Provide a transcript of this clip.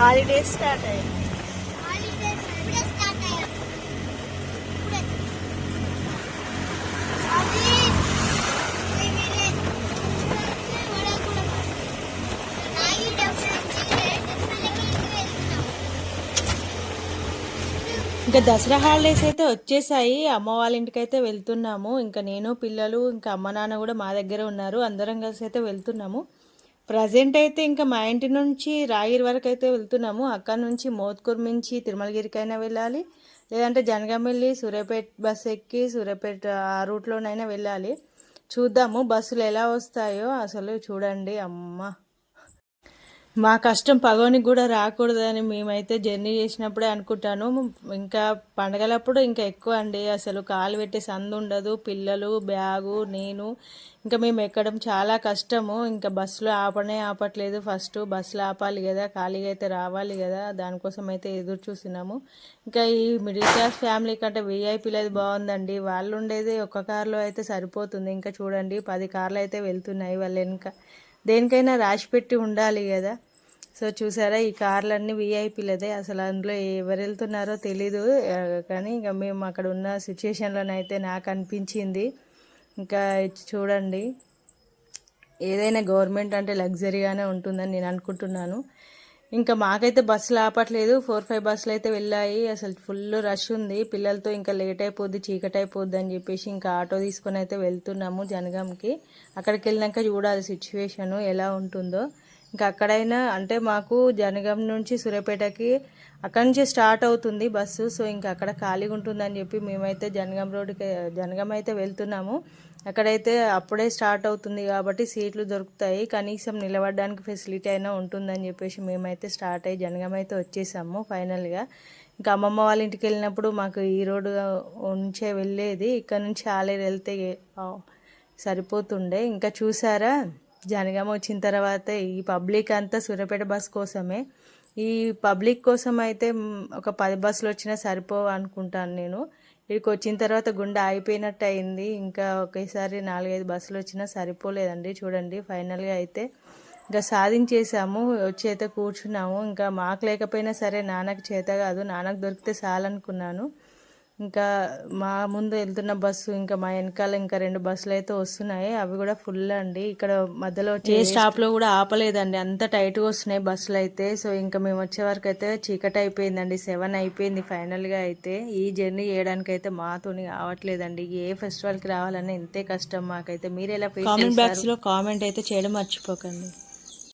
Holidays start అయ్యాయి ఇంకా Dasara holidays అయితే వచ్చేసాయి. అమ్మ వాళ్ళ ఇంటికి అయితే వెళ్తున్నాము. ఇంకా నేను పిల్లలు ఇంకా అమ్మ నాన్న కూడా మా దగ్గర ఉన్నారు. అందరం కలిసి అయితే వెళ్తున్నాము. ప్రజెంట్ అయితే ఇంకా మా ఇంటి నుంచి రాగిరి వరకు అయితే వెళ్తున్నాము. అక్కడ నుంచి మోత్కూర్ నుంచి తిరుమలగిరికైనా వెళ్ళాలి. లేదంటే జనగాం వెళ్ళి సూర్యాపేట బస్ ఎక్కి సూర్యాపేట ఆ రూట్లోనైనా వెళ్ళాలి. చూద్దాము బస్సులు ఎలా వస్తాయో అసలు చూడండి అమ్మ. మా కష్టం పగోనికి కూడా రాకూడదని మేమైతే జర్నీ చేసినప్పుడే అనుకుంటాను. ఇంకా పండగలప్పుడు ఇంకా ఎక్కువ అండి. అసలు కాలు పెట్టే సందు ఉండదు. పిల్లలు బ్యాగు నేను. ఇంకా మేము ఎక్కడం చాలా కష్టము. ఇంకా బస్సులో ఆపనే ఆపట్లేదు. ఫస్ట్ బస్సులో ఆపాలి కదా. ఖాళీగా అయితే రావాలి కదా. దానికోసం అయితే ఎదురు చూసినాము ఇంకా ఈ మిడిల్ క్లాస్ ఫ్యామిలీ కంటే అది బాగుందండి. వాళ్ళు ఉండేది ఒక్క కార్లో అయితే సరిపోతుంది. ఇంకా చూడండి పది కార్లు అయితే వెళ్తున్నాయి వాళ్ళ వెనుక. దేనికైనా రాసి పెట్టి ఉండాలి కదా. సో చూసారా ఈ కార్లన్నీ వీఐపీలదే. అసలు అందులో ఎవరు వెళ్తున్నారో తెలీదు. కానీ ఇంకా మేము అక్కడ ఉన్న సిచ్యుయేషన్లోనైతే నాకు అనిపించింది. ఇంకా చూడండి. ఏదైనా గవర్నమెంట్ అంటే లగ్జరీగానే ఉంటుందని నేను అనుకుంటున్నాను. ఇంకా మాకైతే బస్సులు ఆపట్లేదు. ఫోర్ ఫైవ్ బస్సులు అయితే వెళ్ళాయి. అసలు ఫుల్ రష్ ఉంది. పిల్లలతో ఇంకా లేట్ అయిపోద్ది చీకటి అయిపోద్ది అని చెప్పేసి ఇంకా ఆటో తీసుకొని అయితే వెళ్తున్నాము జనగాంకి. అక్కడికి వెళ్ళినాక చూడాలి సిచ్యువేషను ఎలా ఉంటుందో. ఇంకా అక్కడైనా అంటే మాకు జనగం నుంచి సూర్యాపేటకి అక్కడి నుంచి స్టార్ట్ అవుతుంది బస్సు. సో ఇంకా అక్కడ ఖాళీగా ఉంటుందని చెప్పి మేమైతే జనగం రోడ్డుకి జనగం అయితే వెళ్తున్నాము. అక్కడైతే అప్పుడే స్టార్ట్ అవుతుంది కాబట్టి సీట్లు దొరుకుతాయి. కనీసం నిలబడడానికి ఫెసిలిటీ అయినా ఉంటుందని చెప్పేసి మేమైతే స్టార్ట్ అయ్యి జనగం అయితే వచ్చేసాము ఫైనల్గా. ఇంకా అమ్మమ్మ వాళ్ళ ఇంటికి వెళ్ళినప్పుడు మాకు ఈ రోడ్డు నుంచే వెళ్ళేది. ఇక్కడ నుంచి ఆలేరు వెళ్తే సరిపోతుండే. ఇంకా చూసారా? జనగామ వచ్చిన తర్వాత ఈ పబ్లిక్ అంతా సూర్యాపేట బస్ కోసమే. ఈ పబ్లిక్ కోసం అయితే ఒక పది బస్సులు వచ్చినా సరిపోవు అనుకుంటాను నేను. ఇక్కడికి వచ్చిన తర్వాత గుండె ఆగిపోయినట్టు అయింది. ఇంకా ఒకేసారి నాలుగైదు బస్సులు వచ్చినా సరిపోలేదండి. చూడండి ఫైనల్గా అయితే ఇంకా సాధించేసాము వచ్చి అయితే కూర్చున్నాము. ఇంకా మాకు లేకపోయినా సరే నాన్నకి చేత కాదు నాన్నకు దొరికితే చాలనుకున్నాను. ఇంకా మా ముందు వెళ్తున్న బస్సు ఇంకా మా వెనకాల ఇంకా రెండు బస్సులు అయితే వస్తున్నాయి. అవి కూడా ఫుల్ అండి. ఇక్కడ మధ్యలో ఏ స్టాప్లో కూడా ఆపలేదండి. అంత టైట్గా వస్తున్నాయి బస్సులు అయితే. సో ఇంకా మేము వచ్చే వరకు అయితే చీకటి అయిపోయిందండి. సెవెన్ అయిపోయింది ఫైనల్గా అయితే. ఈ జర్నీ చేయడానికి అయితే మాతోని కావట్లేదండి. ఏ ఫెస్టివల్కి రావాలన్నా ఇంతే కష్టం మాకైతే. మీరు ఎలా కామెంట్ బాక్స్లో కామెంట్ అయితే చేయడం మర్చిపోకండి.